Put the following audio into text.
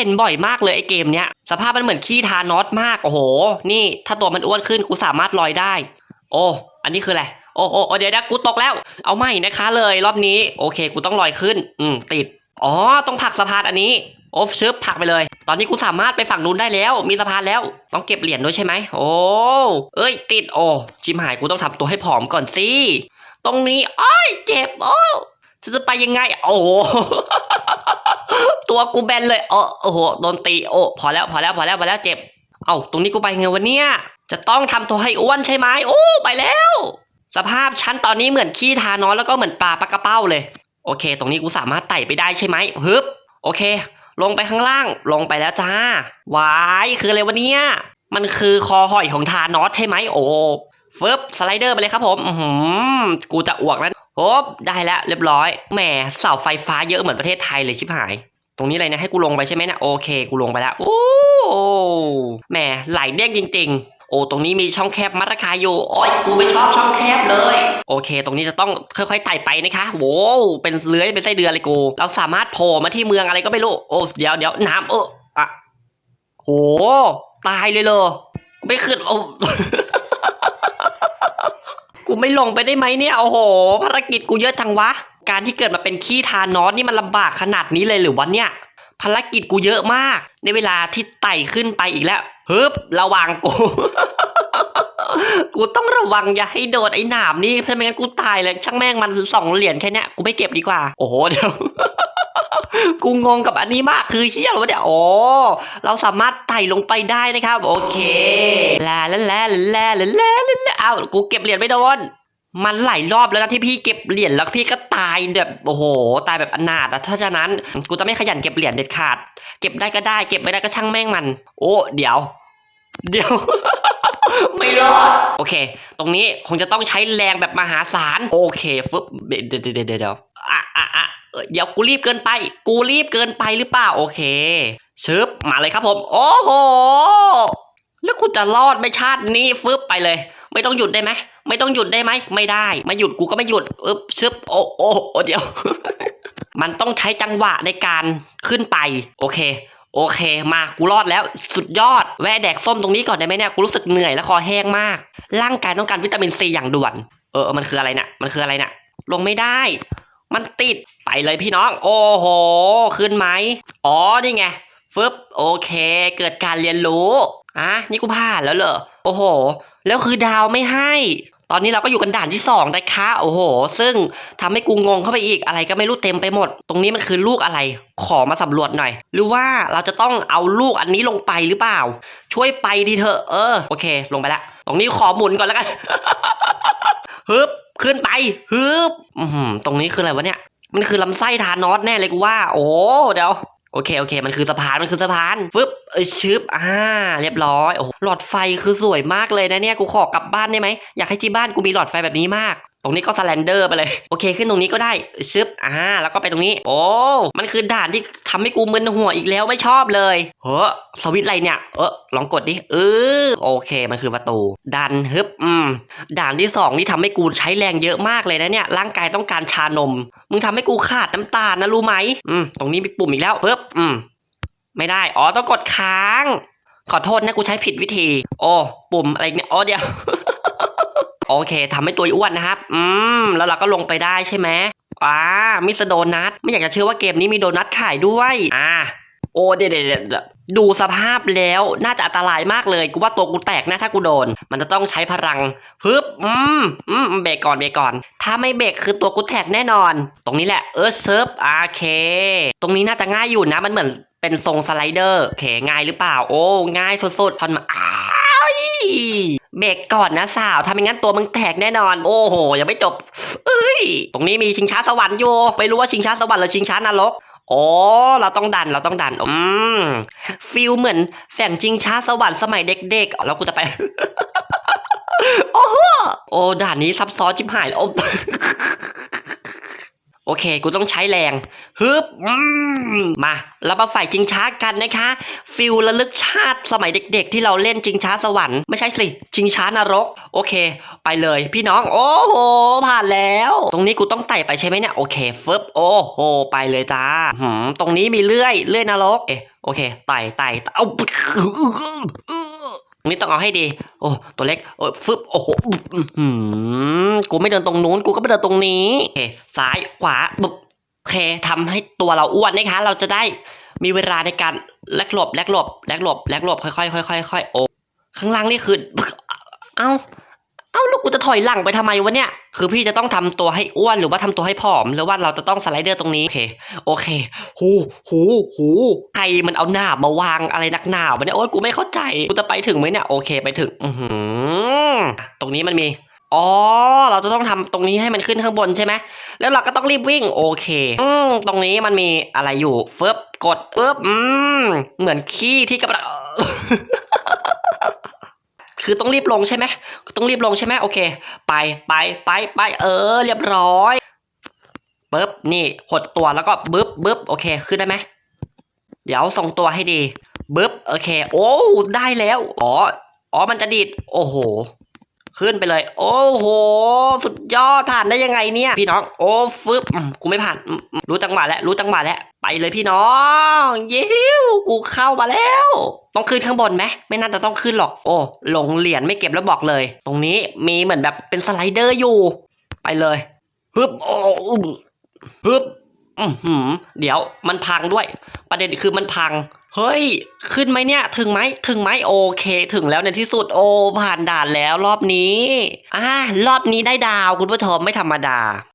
ห็นบ่อยมากเลยไอ้เกมเนี้ย สภาพมันเหมือนขี้ทานอสมาก โอ้โห นี่ถ้าตัวมันอ้วนขึ้นกูสามารถลอยได้ โอ้ อันนี้คืออะไรโอ้โอ้โอ้เดี๋ยวนะกูตกแล้ว เอาใหม่นะคะเลย รอบนี้ โอเค กูต้องลอยขึ้น อืม ติด อ๋อ ต้องผักสะพานอันนี้ โอ้ชึบผักไปเลย ตอนนี้กูสามารถไปฝั่งนู้นได้แล้ว มีสะพานแล้ว ต้องเก็บเหรียญด้วยใช่ไหม โอ้ เอ้ย ติด โอ้ชิมหาย กูต้องทำตัวให้ผอมก่อนสิ ตรงนี้ อ้อย เจ็บ โอ้จะไปยังไง โอ้ ตัวกูแบนเลยโอ้โอ้โหโดนตีโอ้พอแล้วพอแล้วพอแล้วพอแล้วเจ็บ เอ้าตรงนี้กูไปไงวะเนี่ยจะต้องทำตัวให้อ้วนใช่ไหมโอ้ไปแล้ว สภาพฉันตอนนี้เหมือนขี้ทานอนแล้วก็เหมือนปลาปลากระเป้าเลย โอเค ตรงนี้กูสามารถไต่ไปได้ใช่ไหมฮึบโอเค ลงไปข้างล่างลงไปแล้วจ้าวายคืออะไรวะเนี่ยมันคือคอหอยของทานอสใช่ไหมโอ้ฟึบสไลเดอร์ไปเลยครับผมอือหือกูจะอ้วกแล้วโอ้ได้แล้วเรียบร้อยแหมเสาไฟฟ้าเยอะเหมือนประเทศไทยเลยชิบหาย ตรงนี้เลยนะให้กูลงไปใช่ไหมนะโอเค กูลงไปแล้วโอ้แหมไหลเด้งจริง ๆโอ้ ตรงนี้มีช่องแคบมัดราคาอยู่โอ้ยกูไม่ชอบช่องแคบเลย โอเค ตรงนี้จะต้องค่อยๆไต่ไปนะคะโว้เป็นเลื้อยเป็นไส้เดือนเลยกู เราสามารถโผล่มาที่เมืองอะไรก็ไม่รู้ โอ้ เดี๋ยวเดี๋ยวน้ำเอออะโหตายเลยเลยกูไม่ขึ้น โอ้ กูไม่ลงไปได้ไหมเนี่ย โอ้โห ภารกิจกูเยอะจังวะ การที่เกิดมาเป็นขี้ทานอสนี่มันลำบากขนาดนี้เลยหรือวะเนี่ย ภารกิจกูเยอะมาก ในเวลาที่ไต่ขึ้นไปอีกแล้วฮึบระวังกู กูต้องระวังอย่าให้โดนไอ้หนามนี่เพราะไม่งั้นกูตายเลยช่างแม่งมันสองเหรียญแค่เนี้ยกูไม่เก็บดีกว่า โอ้โหเดี๋ยวกูงงกับอันนี้มากคือเฮียเหรอวเนี่ยโอ้เราสามารถไต่ลงไปได้นะครับ โอเค แล่แล่แล่แล่แล่แล่แล่อ้าวกูเก็บเหรียญไม่โดน มันหลายรอบแล้วนะที่พี่เก็บเหรียญแล้วพี่ก็ตายแบบโอ้โห ตายแบบอนาถอะถ้าฉะนั้น กูจะไม่ขยันเก็บเหรียญเด็ดขาด เก็บได้ก็ได้ เก็บไม่ได้ก็ช่างแม่งมัน โอ้เดี๋ยว เดี๋ยว ไม่รอดโอเค ตรงนี้คงจะต้องใช้แรงแบบมหาศาลโอเคฟึบเดี๋ยวเดี๋ยวเดี๋ยวเดี๋ยวอะอะอะเดี๋ยวกูรีบเกินไป กูรีบเกินไปหรือเปล่าโอเคชึบมาเลยครับผม โอ้โหแล้วกูจะรอดไม่ชาตินี้ฟึบไปเลย ไม่ต้องหยุดได้ไหม ไม่ต้องหยุดได้ไหม ไม่ได้ไม่หยุดกูก็ไม่หยุดเอึบชึบโอ้โอ้โอเดี๋ยว มันต้องใช้จังหวะในการขึ้นไป โอเค โอเค มากูรอดแล้ว สุดยอด แวะแดกส้มตรงนี้ก่อนได้ไหมเนี่ยกูรู้สึกเหนื่อยและคอแห้งมาก ร่างกายต้องการวิตามินซีอย่างด่วน เออ มันคืออะไรน่ะ มันคืออะไรน่ะ ลงไม่ได้ มันติดไปเลยพี่น้อง โอ้โห ขึ้นไหมอ๋อนี่ไงฟึบโอเค เกิดการเรียนรู้ อะนี่กูผ่านแล้วเหรอ โอ้โห แล้วคือดาวไม่ให้ ตอนนี้เราก็อยู่กันด่านที่สองนะคะ โอ้โห ซึ่งทำให้กูงงเข้าไปอีกอะไรก็ไม่รู้เต็มไปหมด ตรงนี้มันคือลูกอะไร ขอมาสำรวจหน่อย หรือว่าเราจะต้องเอาลูกอันนี้ลงไปหรือเปล่า ช่วยไปดีเถอะ เออ โอเค ลงไปละ ตรงนี้ขอหมุนก่อนแล้วกัน ฮึบ ขึ้นไป ฮึบ อือหือตรงนี้คืออะไรวะเนี่ย มันคือลำไส้ทานอสแน่เลยกูว่า โอ้ เดี๋ยว โอเคโอเค มันคือสะพานมันคือสะพานฟึบเอ้ยชึบอ่าเรียบร้อยโอ้โหหลอดไฟคือสวยมากเลยนะเนี่ยกูขอกลับบ้านได้ไหมอยากให้ที่บ้านกูมีหลอดไฟแบบนี้มาก ตรงนี้ก็สแลนเดอร์ไปเลย โอเค ขึ้นตรงนี้ก็ได้ชึบอ่าแล้วก็ไปตรงนี้ โอ้มันคือด่านที่ทำให้กูมึนหัวอีกแล้วไม่ชอบเลยเฮ้อสวิตอะไรเนี่ย เออลองกดดิเออโอเค มันคือประตูดันฮึบอืมด่านที่สองนี่ทำให้กูใช้แรงเยอะมากเลยนะเนี่ย ร่างกายต้องการชานม มึงทำให้กูขาดน้ำตาลนะรู้ไหมอืมตรงนี้มีปุ่มอีกแล้วปึ๊บอืมไม่ได้อ๋อต้องกดค้าง ขอโทษนะกูใช้ผิดวิธี โอ้ปุ่มอะไรเนี่ยอ๋อเดี๋ยว โอเคทำให้ตัวอ้วนนะครับ อืม แล้วเราก็ลงไปได้ใช่ไหมอ่ามิสโดนัทไม่อยากจะเชื่อว่าเกมนี้มีโดนัทขายด้วย อ่า โอ้เดี๋ยวเดี๋ยวเดี๋ยวดูสภาพแล้วน่าจะอันตรายมากเลยกูว่าตัวกูแตกนะถ้ากูโดน มันจะต้องใช้พลังฮึบอืมอืมเบรกก่อนเบรกก่อน ถ้าไม่เบรกคือตัวกูแตกแน่นอน ตรงนี้แหละเออเซิร์ฟโอเค ตรงนี้น่าจะง่ายอยู่นะมันเหมือนเป็นทรงสไลเดอร์โอเคง่ายหรือเปล่า โอ้ ง่ายสุดๆทอนมาอ้าย เบรกก่อนนะสาวถ้าไม่งั้นตัวมึงแตกแน่นอน โอ้โห ยังไม่จบ เอ้ย ตรงนี้มีชิงช้าสวรรค์อยู่ ไม่รู้ว่าชิงช้าสวรรค์หรือชิงช้านรกโอ้เราต้องดัน เราต้องดัน อืม ฟิลเหมือนแฝงชิงช้าสวรรค์สมัยเด็กๆ แล้วกูจะไป โอ้โห โอ้ ด่านนี้ซับซ้อนจิบหายแล้วโอ้ โอเค กูต้องใช้แรงฮึบมาเรามาฝ่ายจิงช้ากันนะคะ ฟิลระลึกชาติสมัยเด็กๆ ที่เราเล่นจิงช้าสวรรค์ไม่ใช่สิจิงช้านรก โอเค ไปเลย พี่น้อง โอ้โห ผ่านแล้ว ตรงนี้กูต้องไต่ไปใช่ไหมเนี่ย โอเคฟึบโอ้โห ไปเลยจ้าหืมตรงนี้มีเลื่อย เลื่อยนรกเอะโอเค ไต่ไต่เอา นี้ต้องเอาให้ดี โอ้ ตัวเล็ก โอ้ฟึบ โอ้โหอืมกูไม่เดินตรงนู้น กูก็ไม่เดินตรงนี้โอเคซ้าย ขวาบึบโอเคทำให้ตัวเราอ้วนนะคะ เราจะได้มีเวลาในการแลกหลบ แลกหลบ แลกหลบ แลกหลบ ค่อยๆค่อยๆค่อยๆโอ้ ข้างล่างนี่คือ เอ้า เอ้าลูกกูจะถอยหลังไปทำไมวะเนี่ย คือพี่จะต้องทำตัวให้อ้วนหรือว่าทำตัวให้ผอม หรือว่าเราจะต้องสไลเดอร์ตรงนี้ โอเค โอเค หู หู หูใครมันเอาหน้ามาวางอะไรนักหนาวะเนี่ย โอ้ยกูไม่เข้าใจ กูจะไปถึงไหมเนี่ย โอเคไปถึง อือตรงนี้มันมีอ๋อ เราจะต้องทำตรงนี้ให้มันขึ้นข้างบนใช่ไหม แล้วเราก็ต้องรีบวิ่ง โอเค อืม ตรงนี้มันมีอะไรอยู่เฟิบกดเฟิบอืม เหมือนขี้ที่กำลัง คือต้องรีบลงใช่ไหมต้องรีบลงใช่ไหมโอเค ไปไปไปไปเออ เรียบร้อยปึ๊บนี่หดตัวแล้วก็บึ๊บบึ๊บโอเคขึ้นได้ไหมเดี๋ยวส่งตัวให้ดีบึ๊บโอเค โอ้ได้แล้วอ๋ออ๋อมันจะดีดโอ้โห ขึ้นไปเลย โอ้โห สุดยอดผ่านได้ยังไงเนี่ย พี่น้องโอ้ฟึบกูไม่ผ่าน รู้จังหวะแล้วรู้จังหวะแล้วไปเลยพี่น้องยิ้ กูเข้ามาแล้ว ต้องขึ้นข้างบนไหมไม่น่าจะต้องขึ้นหรอก โอ้หลงเหรียญไม่เก็บแล้วบอกเลย ตรงนี้มีเหมือนแบบเป็นสไลเดอร์อยู่ ไปเลยฮึบโอ้ฮึบอือหือเดี๋ยวมันพังด้วย ประเด็นคือมันพัง เฮ้ย ขึ้นไหมเนี่ย ถึงไหมถึงไหมโอเค ถึงแล้วในที่สุดโอ้ผ่านด่านแล้วรอบนี้อ่ารอบนี้ได้ดาวคุณผู้ชมไม่ธรรมดา